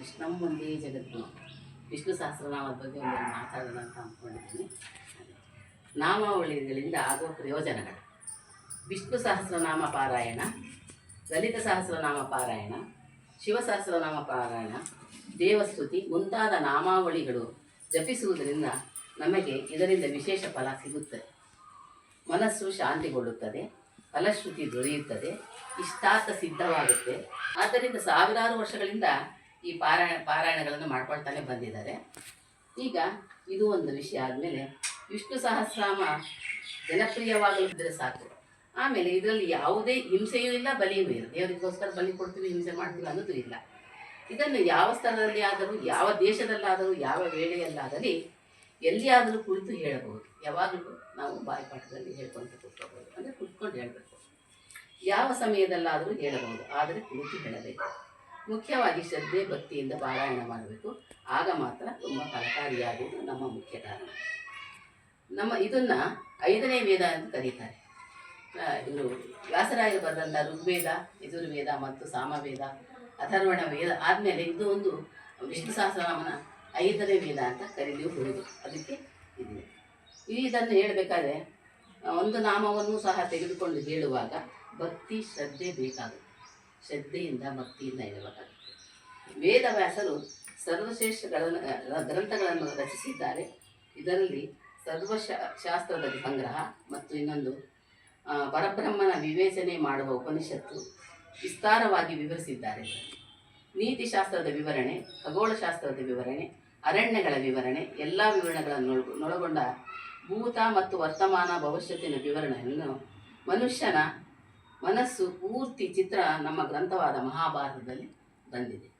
ಕೃಷ್ಣಂ ಒಂದೇ ಜಗತ್ತು ವಿಷ್ಣು ಸಹಸ್ರನಾಮದ ಬಗ್ಗೆ ಒಂದು ಮಾತಾಡೋಣ ಅಂತ ಅಂದ್ಕೊಂಡಿದ್ದೀನಿ ನಾಮಾವಳಿಗಳಿಂದ ಆಗುವ ಪ್ರಯೋಜನಗಳು. ವಿಷ್ಣು ಸಹಸ್ರನಾಮ ಪಾರಾಯಣ, ಲಲಿತ ಸಹಸ್ರನಾಮ ಪಾರಾಯಣ, ಶಿವ ಸಹಸ್ರನಾಮ ಪಾರಾಯಣ, ದೇವಸ್ತುತಿ ಮುಂತಾದ ನಾಮಾವಳಿಗಳು ಜಪಿಸುವುದರಿಂದ ನಮಗೆ ಇದರಿಂದ ವಿಶೇಷ ಫಲ ಸಿಗುತ್ತದೆ ಮನಸ್ಸು ಶಾಂತಿಗೊಳ್ಳುತ್ತದೆ, ಫಲಶ್ರುತಿ ದೊರೆಯುತ್ತದೆ, ಇಷ್ಟಾರ್ಥ ಸಿದ್ಧವಾಗುತ್ತೆ. ಆದ್ದರಿಂದ ಸಾವಿರಾರು ವರ್ಷಗಳಿಂದ ಈ ಪಾರಾಯಣ, ಪಾರಾಯಣಗಳನ್ನು ಮಾಡ್ಕೊಳ್ತಾನೆ ಬಂದಿದ್ದಾರೆ. ಈಗ ಇದು ಒಂದು ವಿಷಯ ಆದಮೇಲೆ ವಿಷ್ಣು ಸಹಸ್ರಾಮ ಜನಪ್ರಿಯವಾಗಲಿದ್ದರೆ ಸಾಕು. ಆಮೇಲೆ ಇದರಲ್ಲಿ ಯಾವುದೇ ಹಿಂಸೆಯೂ ಇಲ್ಲ, ಬಲಿಯೂ ಇಲ್ಲ. ದೇವರಿಗೋಸ್ಕರ ಬಲಿ ಕೊಡ್ತೀವಿ, ಹಿಂಸೆ ಮಾಡ್ತೀವಿ ಅನ್ನೋದು ಇಲ್ಲ. ಇದನ್ನು ಯಾವ ಸ್ಥಳದಲ್ಲಿ ಆದರೂ ಯಾವ ದೇಶದಲ್ಲಾದರೂ, ಯಾವ ವೇಳೆಯಲ್ಲಾದಲ್ಲಿ ಎಲ್ಲಿಯಾದರೂ ಕುಳಿತು ಹೇಳಬಹುದು. ಯಾವಾಗಲೂ ನಾವು ಬಾಯಿಪಾಠದಲ್ಲಿ ಹೇಳ್ಕೊಂಡು ಕೂತ್ಕೋಬಹುದು. ಅಂದರೆ ಕುತ್ಕೊಂಡು ಹೇಳಬೇಕು. ಯಾವ ಸಮಯದಲ್ಲಾದರೂ ಹೇಳಬಹುದು. ಆದರೆ ಕುಳಿತು ಹೇಳಬೇಕು. ಮುಖ್ಯವಾಗಿ ಶ್ರದ್ಧೆ ಭಕ್ತಿಯಿಂದ ಪಾರಾಯಣ ಮಾಡಬೇಕು. ಆಗ ಮಾತ್ರ ತುಂಬ ಫಲಕಾರಿಯಾಗುವುದು ನಮ್ಮ ಮುಖ್ಯ ಕಾರಣ. ನಮ್ಮ ಇದನ್ನು ಐದನೇ ವೇದ ಅಂತ ಕರೀತಾರೆ. ಇದು ವ್ಯಾಸರಾಯರು ಬರೆದಂಥ ಋಗ್ವೇದ, ಯಜುರ್ವೇದ ಮತ್ತು ಸಾಮವೇದ, ಅಥರ್ವಣ ವೇದ ಆದಮೇಲೆ ಇದು ಒಂದು ವಿಷ್ಣು ಸಹಸ್ರನಾಮನ ಐದನೇ ವೇದ ಅಂತ ಕರೀಲಿಬಹುದು ಅದಕ್ಕೆ ಇದೆ ಇದನ್ನು ಹೇಳಬೇಕಾದ್ರೆ ಒಂದು ನಾಮವನ್ನು ಸಹ ತೆಗೆದುಕೊಂಡು ಹೇಳುವಾಗ ಭಕ್ತಿ, ಶ್ರದ್ಧೆ ಬೇಕಾಗುತ್ತೆ. ಶ್ರದ್ಧೆಯಿಂದ ಭಕ್ತಿಯಿಂದ ಇರಬೇಕಾಗುತ್ತೆ. ವೇದವ್ಯಾಸರು ಸರ್ವಶ್ರೇಷ್ಠಗಳನ್ನು ಗ್ರಂಥಗಳನ್ನು ರಚಿಸಿದ್ದಾರೆ. ಇದರಲ್ಲಿ ಸರ್ವಶಾ ಶಾಸ್ತ್ರದ ಸಂಗ್ರಹ ಮತ್ತು ಇನ್ನೊಂದು ಪರಬ್ರಹ್ಮನ ವಿವೇಚನೆ ಮಾಡುವ ಉಪನಿಷತ್ತು ವಿಸ್ತಾರವಾಗಿ ವಿವರಿಸಿದ್ದಾರೆ. ನೀತಿಶಾಸ್ತ್ರದ ವಿವರಣೆ, ಖಗೋಳಶಾಸ್ತ್ರದ ವಿವರಣೆ, ಅರಣ್ಯಗಳ ವಿವರಣೆ, ಎಲ್ಲ ವಿವರಣೆಗಳನ್ನು ಒಳಗೊ- ಒಳಗೊಂಡ ಭೂತ ಮತ್ತು ವರ್ತಮಾನ ಭವಿಷ್ಯತ್ತಿನ ವಿವರಣೆಯನ್ನು ಮನುಷ್ಯನ ಮನಸ್ಸು ಪೂರ್ತಿ ಚಿತ್ರ ನಮ್ಮ ಗ್ರಂಥವಾದ ಮಹಾಭಾರತದಲ್ಲಿ ಬಂದಿದೆ.